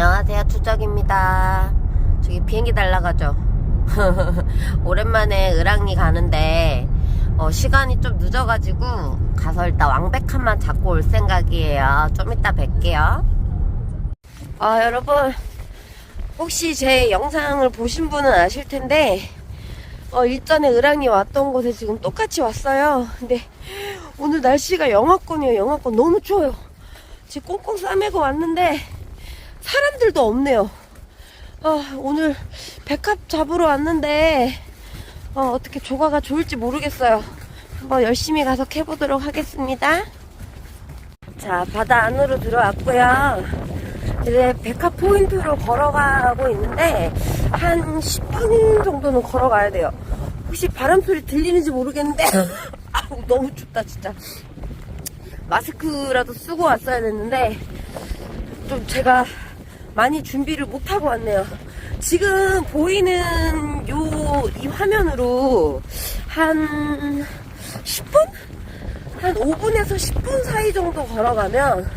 안녕하세요 추적입니다. 저기 비행기 날라가죠? 오랜만에 을왕리 가는데 어, 시간이 좀 늦어가지고 가서 일단 왕백한만 잡고 올 생각이에요. 좀 이따 뵐게요. 아 여러분 혹시 제 영상을 보신 분은 아실 텐데 어, 일전에 을왕리 왔던 곳에 지금 똑같이 왔어요. 근데 오늘 날씨가 영하권이에요 영하권. 너무 추워요. 지금 꽁꽁 싸매고 왔는데 사람들도 없네요. 아, 오늘 백합 잡으러 왔는데 어, 어떻게 조과가 좋을지 모르겠어요. 한번 열심히 가서 캐보도록 하겠습니다. 자, 바다 안으로 들어왔고요. 이제 백합 포인트로 걸어가고 있는데 한 10분 정도는 걸어가야 돼요. 혹시 바람 소리 들리는지 모르겠는데 아우, 너무 춥다 진짜. 마스크라도 쓰고 왔어야 됐는데 좀 제가 많이 준비를 못하고 왔네요. 지금 보이는 요, 이 화면으로 한 10분? 한 5분에서 10분 사이 정도 걸어가면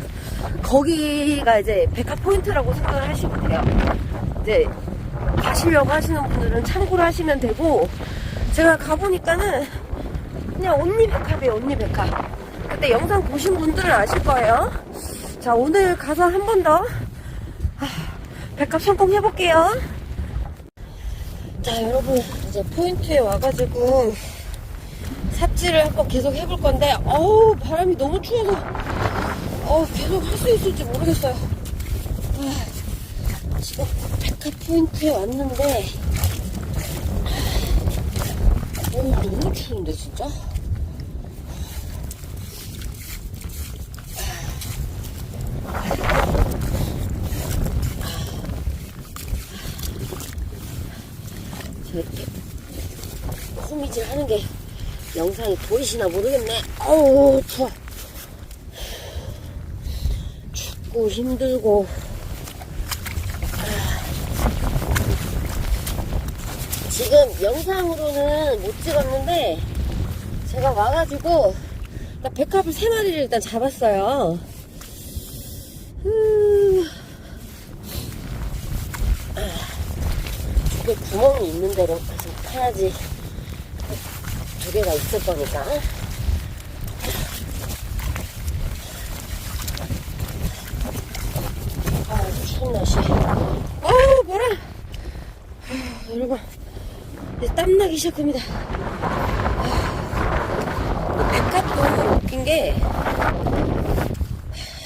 거기가 이제 백화 포인트라고 생각을 하시면 돼요. 이제 가시려고 하시는 분들은 참고를 하시면 되고 제가 가보니까는 그냥 온리 백합이에요, 온리 백합. 그때 영상 보신 분들은 아실 거예요. 자, 오늘 가서 한 번 더 백합 성공해볼게요. 자, 여러분, 이제 포인트에 와가지고 삽질을 한번 계속 해볼 건데, 어우, 바람이 너무 추워서, 어우, 계속 할 수 있을지 모르겠어요. 아, 지금 백합 포인트에 왔는데, 어우, 너무 추운데, 진짜? 저렇게 호미질 하는 게 영상이 보이시나 모르겠네. 어우, 추워. 춥고 힘들고. 지금 영상으로는 못 찍었는데, 제가 와가지고, 백합을 세 마리를 일단 잡았어요. 음. 이게 구멍이 있는 대로 계속 파야지 두 개가 있을 거니까. 아 추운 날씨 어우 뭐라. 아, 여러분 이제 땀나기 시작합니다. 아, 이 백합도 웃긴 게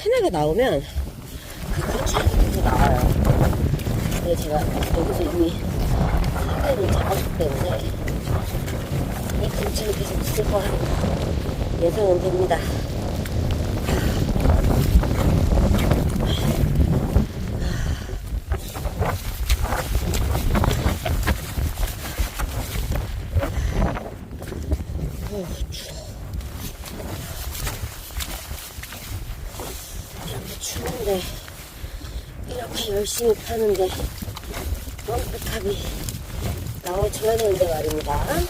하나가 나오면 그 근처에 계속 나와요. 근데 제가 여기서 이미 사계를 잡았기 때문에 이 근처에 계속 있을 거라 예상은 됩니다. 열심히 파는데 원백합이 나와줘야 되는데 말입니다. 아.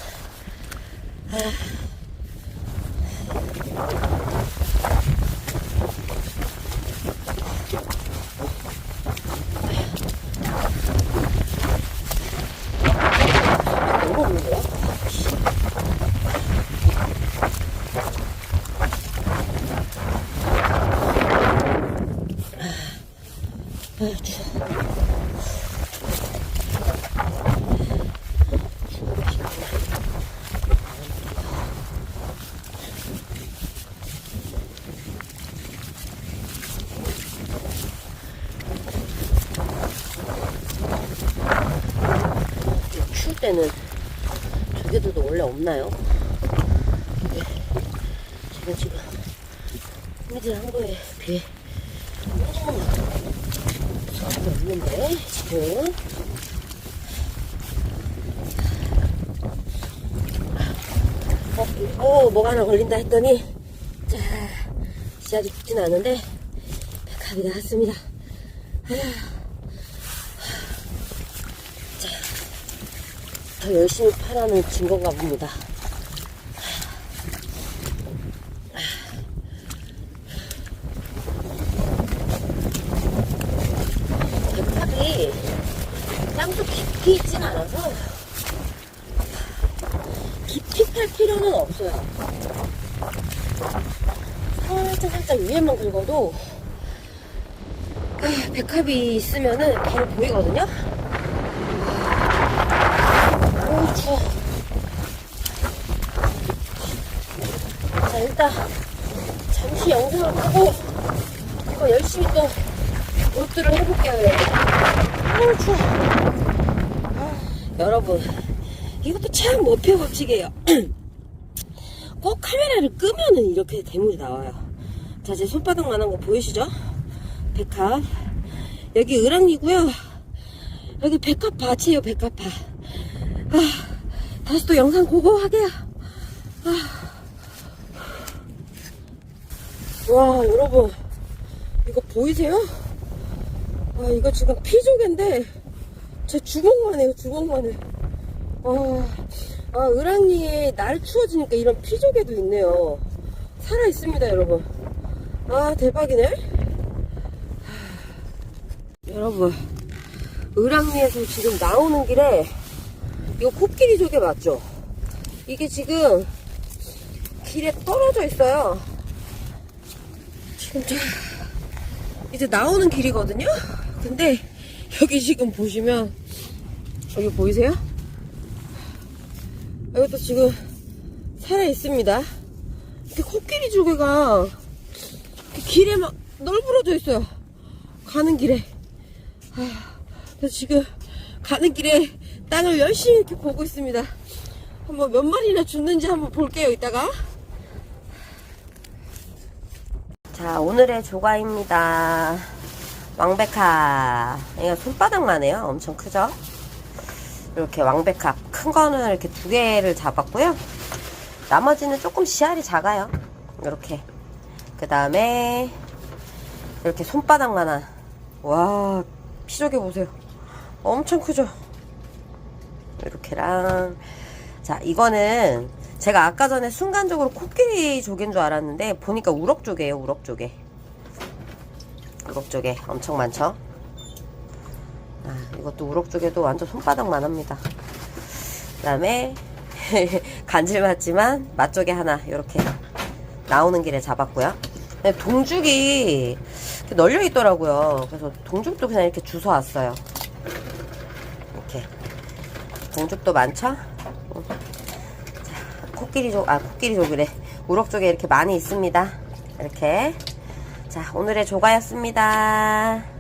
너무 없는데요? 아, 추워. 추울 때는 조개들도 원래 없나요? 네. 제가 지금 호미질 한 거에 비해 소리가 없는데 지금 어, 어, 뭐가 하나 걸린다 했더니 자, 씨앗이 죽진 않은데 백합이 나왔습니다. 아휴. 더 열심히 파라는 증거가 봅니다. 땅도 깊이 있진 않아서 깊이 팔 필요는 없어요. 살짝 살짝 위에만 긁어도 아, 백합이 있으면은 바로 보이거든요. 오 추워. 자 일단 잠시 영상을 끄고 이거 열심히 또 노트를 해볼게요. 여러분. 오 추워. 아, 여러분 이것도 참 머피어 법칙이에요. 꼭 카메라를 끄면은 이렇게 대물이 나와요. 자, 제 손바닥만한 거 보이시죠? 백합. 여기 을왕이고요. 여기 백합 밭이에요, 백합 밭. 아, 다시 또 영상 보고 하게요. 아. 와, 여러분. 이거 보이세요? 아, 이거 지금 피조개인데, 제 주먹만 해요, 주먹만 해. 아, 아, 을왕리에 날 추워지니까 이런 피조개도 있네요. 살아 있습니다, 여러분. 아, 대박이네. 하, 여러분, 을왕리에서 지금 나오는 길에 이거 코끼리 조개 맞죠? 이게 지금 길에 떨어져 있어요. 지금 저 이제 나오는 길이거든요. 근데 여기 지금 보시면 여기 보이세요? 이것도 지금 살아 있습니다. 근데 코끼리 조개가 길에 막 널브러져 있어요. 가는 길에. 아, 지금 가는 길에 땅을 열심히 이렇게 보고 있습니다. 한번 몇 마리나 죽는지 한번 볼게요, 이따가. 자, 오늘의 조과입니다. 왕백합. 이거 손바닥만 해요. 엄청 크죠? 이렇게 왕백합. 큰 거는 이렇게 두 개를 잡았고요. 나머지는 조금 씨알이 작아요. 이렇게. 그 다음에, 이렇게 손바닥만 한. 와, 피조개 보세요. 엄청 크죠? 이렇게랑. 자, 이거는 제가 아까 전에 순간적으로 코끼리 조개인 줄 알았는데, 보니까 우럭 조개예요, 우럭 조개. 우럭 조개 엄청 많죠? 아, 이것도 우럭 조개도 완전 손바닥만 합니다. 그 다음에 간질 맞지만 맛조개 하나 이렇게 나오는 길에 잡았고요. 동죽이 널려 있더라고요. 그래서 동죽도 그냥 이렇게 주워 왔어요. 이렇게 동죽도 많죠? 어. 자, 코끼리족 아 코끼리족이래. 우럭조개 이렇게 많이 있습니다. 이렇게 자 오늘의 조가였습니다.